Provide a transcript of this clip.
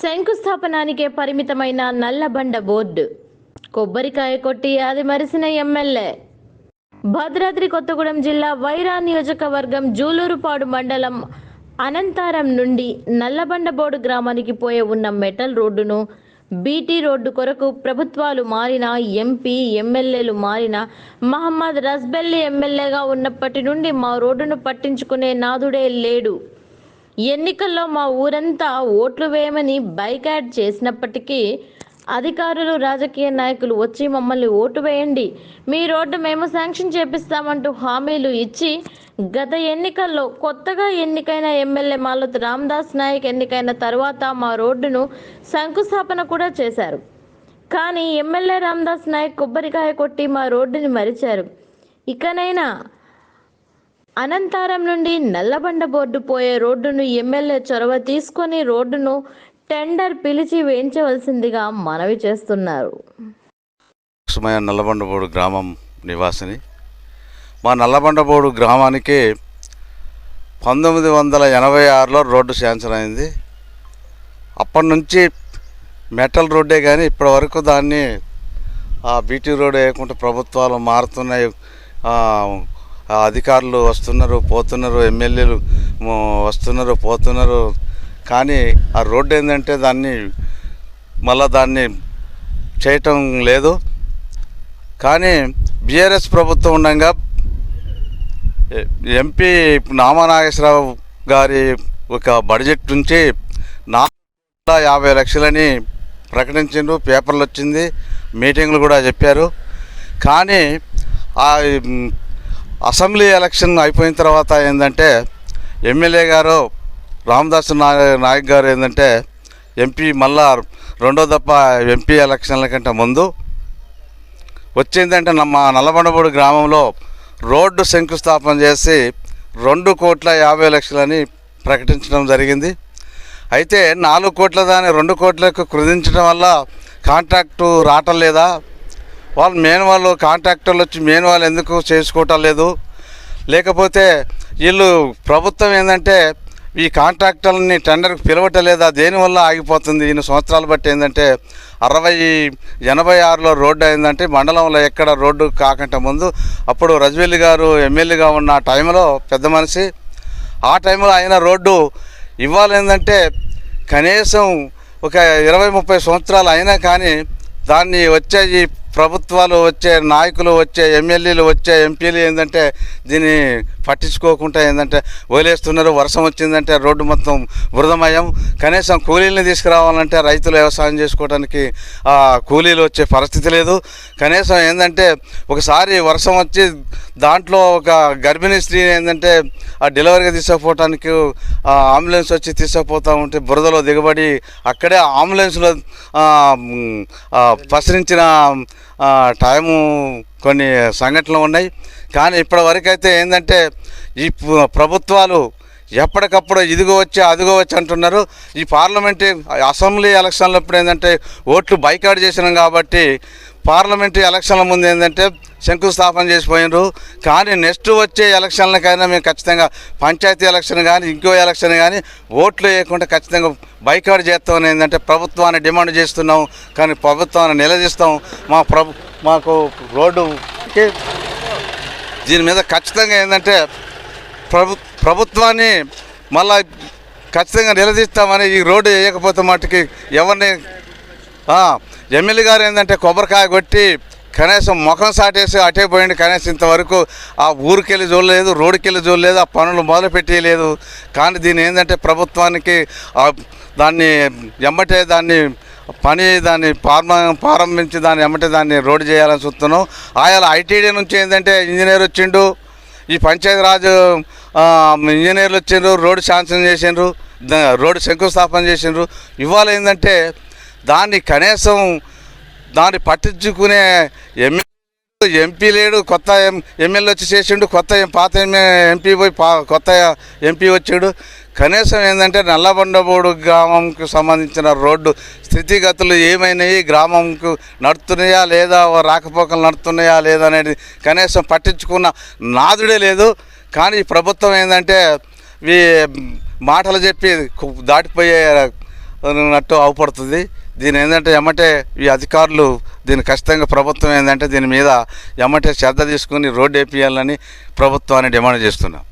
శంకుస్థాపనానికే పరిమితమైన నల్లబండ బోర్డు. కొబ్బరికాయ కొట్టి అది మరిసిన ఎమ్మెల్యే. భద్రాద్రి కొత్తగూడెం జిల్లా వైరా నియోజకవర్గం జూలూరుపాడు మండలం అనంతారం నుండి నల్లబండబోడు గ్రామానికి పోయే ఉన్న మెటల్ రోడ్డును బీటీ రోడ్డు కొరకు ప్రభుత్వాలు మారిన ఎంపీ ఎమ్మెల్యేలు మారిన మహమ్మద్ రస్బెల్లి ఎమ్మెల్యేగా ఉన్నప్పటి నుండి మా రోడ్డును పట్టించుకునే నాదుడే లేడు. ఎన్నికల్లో మా ఊరంతా ఓట్లు వేయమని బైకాట్ చేసినప్పటికీ అధికారులు రాజకీయ నాయకులు వచ్చి మమ్మల్ని ఓటు వేయండి. మీ రోడ్డు మేము శాంక్షన్ చేపిస్తామంటూ హామీలు ఇచ్చి గత ఎన్నికల్లో కొత్తగా ఎన్నికైన ఎమ్మెల్యే మాలత్ రామ్దాస్ నాయక్ ఎన్నికైన తర్వాత మా రోడ్డును శంకుస్థాపన కూడా చేశారు. కానీ ఎమ్మెల్యే రామ్దాస్ నాయక్ కొబ్బరికాయ కొట్టి మా రోడ్డుని మరిచారు. ఇకనైనా అనంతారం నుండి నల్లబండ బోర్డు పోయే రోడ్డును ఎమ్మెల్యే చొరవ తీసుకొని రోడ్డును టెండర్ పిలిచి వేయించవలసిందిగా మనవి చేస్తున్నారు. సుమయ నల్లబండబోడు గ్రామం నివాసిని. మా నల్లబండబోడు గ్రామానికి పంతొమ్మిది వందల ఎనభై ఆరులో రోడ్డు శాంక్షన్ అయింది. అప్పటి నుంచి మెటల్ రోడ్డే కానీ ఇప్పటి వరకు దాన్ని బీటీ రోడ్ వేయకుండా ప్రభుత్వాలు మారుతున్నాయి. అధికారులు వస్తున్నారు పోతున్నారు ఎమ్మెల్యేలు వస్తున్నారు పోతున్నారు. కానీ ఆ రోడ్డు ఏంటంటే దాన్ని మళ్ళా దాన్ని చేయటం లేదు. కానీ బీఆర్ఎస్ ప్రభుత్వం ఉండగా ఎంపీ నామనాగేశ్వరరావు గారి ఒక బడ్జెట్ నుంచి నాలుగు యాభై లక్షలని ప్రకటించిండ్రు పేపర్లు వచ్చింది మీటింగ్లు కూడా చెప్పారు. కానీ ఆ అసెంబ్లీ ఎలక్షన్ అయిపోయిన తర్వాత ఏంటంటే ఎమ్మెల్యే గారు రామదాస్ నాయక్ గారు ఏంటంటే ఎంపీ మళ్ళా రెండో దప్ప ఎంపీ ఎలక్షన్ల కంటే ముందు వచ్చిందంటే మా నల్లబండపూడి గ్రామంలో రోడ్డు శంకుస్థాపన చేసి రెండు కోట్ల యాభై లక్షలని ప్రకటించడం జరిగింది. అయితే నాలుగు కోట్ల దాన్ని రెండు కోట్లకు కుదించడం వల్ల కాంట్రాక్టు రావటం లేదా? వాళ్ళు మెయిన్ వాళ్ళు కాంట్రాక్టర్లు వచ్చి మెయిన్ వాళ్ళు ఎందుకు చేసుకోవటం లేదు? లేకపోతే వీళ్ళు ప్రభుత్వం ఏంటంటే ఈ కాంట్రాక్టర్లని టెండర్కి పిలవటలేదా? దేనివల్ల ఆగిపోతుంది? ఈయన సంవత్సరాలు బట్టి ఏంటంటే అరవై ఎనభై ఆరులో రోడ్డు అయిందంటే మండలంలో ఎక్కడ రోడ్డు కాకుండా ముందు అప్పుడు రజవెల్లి గారు ఎమ్మెల్యేగా ఉన్న టైంలో పెద్ద మనిషి ఆ టైంలో అయిన రోడ్డు ఇవాళ ఏంటంటే కనీసం ఒక ఇరవై ముప్పై సంవత్సరాలు అయినా కానీ దాన్ని వచ్చే ఈ ప్రభుత్వాలు వచ్చే నాయకులు వచ్చే ఎమ్మెల్యేలు వచ్చే ఎంపీలు ఏంటంటే దీన్ని పట్టించుకోకుండా ఏంటంటే వదిలేస్తున్నారు. వర్షం వచ్చిందంటే రోడ్డు మొత్తం బురదమయం కనీసం కూలీలను తీసుకురావాలంటే రైతులు వ్యవసాయం చేసుకోవడానికి కూలీలు వచ్చే పరిస్థితి లేదు. కనీసం ఏంటంటే ఒకసారి వర్షం వచ్చి దాంట్లో ఒక గర్భిణీ స్త్రీ ఏంటంటే ఆ డెలివరీగా తీసుకుపోవటానికి అంబులెన్స్ వచ్చి తీసుకుపోతూ ఉంటే బురదలో దిగబడి అక్కడే అంబులెన్స్లో ప్రసరించిన పసరించిన టైము కొన్ని సంఘటనలు ఉన్నాయి. కానీ ఇప్పటివరకు అయితే ఏంటంటే ఈ ప్రభుత్వాలు ఎప్పటికప్పుడు ఇదిగో వచ్చి అదిగో వచ్చి అంటున్నారు. ఈ పార్లమెంట్ అసెంబ్లీ ఎలక్షన్లు ఇప్పుడు ఏంటంటే ఓట్లు బైకాట్ చేసినాం కాబట్టి పార్లమెంటరీ ఎలక్షన్ల ముందు ఏంటంటే శంకుస్థాపన చేసిపోయినారు కానీ నెక్స్ట్ వచ్చే ఎలక్షన్లకైనా మేము ఖచ్చితంగా పంచాయతీ ఎలక్షన్ కానీ ఇంకో ఎలక్షన్ కానీ ఓట్లు వేయకుండా ఖచ్చితంగా బైకాట్ చేస్తామని ఏంటంటే ప్రభుత్వాన్ని డిమాండ్ చేస్తున్నాం. కానీ ప్రభుత్వాన్ని నిలదీస్తాం. మా ప్రభు మాకు రోడ్డుకి దీని మీద ఖచ్చితంగా ఏంటంటే ప్రభు ప్రభుత్వాన్ని మళ్ళీ ఖచ్చితంగా నిలదీస్తామని ఈ రోడ్డు వేయకపోతే మట్టుకి ఎవరిని ఎమ్మెల్యే గారు ఏంటంటే కొబ్బరికాయ కొట్టి కనీసం ముఖం సాటేసి అటే పోయింది కనీసం ఇంతవరకు ఆ ఊరికెళ్ళి చూడలేదు రోడ్డుకెళ్ళి చూడలేదు ఆ పనులు మొదలు పెట్టలేదు కానీ దీని ఏంటంటే ప్రభుత్వానికి దాన్ని ఎమ్మటే దాన్ని పని దాన్ని ప్రారంభ ప్రారంభించి దాన్ని ఎమ్మటే దాన్ని రోడ్డు చేయాలని చూస్తున్నాం. ఆయా ఐటీడీ నుంచి ఏంటంటే ఇంజనీర్ వచ్చిండు. ఈ పంచాయతీరాజ్ ఇంజనీర్లు వచ్చిండ్రు రోడ్డు శాంక్షన్ చేసిండ్రు రోడ్డు శంకుస్థాపన చేసిండ్రు. ఇవాళ ఏంటంటే దాన్ని కనీసం దాన్ని పట్టించుకునే ఎమ్మెల్యే ఎంపీ లేడు కొత్త ఎం ఎమ్మెల్యే వచ్చి చేసిండు కొత్త పాత ఎంపీ పోయి కొత్త ఎంపీ వచ్చాడు. కనీసం ఏంటంటే నల్లబండబోడు గ్రామంకు సంబంధించిన రోడ్డు స్థితిగతులు ఏమైనాయి? గ్రామంకు నడుతున్నాయా లేదా? రాకపోకలు నడుతున్నాయా లేదా అనేది కనీసం పట్టించుకున్న నాదుడే లేదు. కానీ ప్రభుత్వం ఏంటంటే ఈ మాటలు చెప్పి దాటిపోయే నట్టు అవపడుతుంది. దీని ఏంటంటే ఎమ్మటే ఈ అధికారులు దీని ఖచ్చితంగా ప్రభుత్వం ఏంటంటే దీని మీద ఎమ్మటే శ్రద్ధ తీసుకుని రోడ్డు వేపియాలని ప్రభుత్వాన్ని డిమాండ్ చేస్తున్నాం.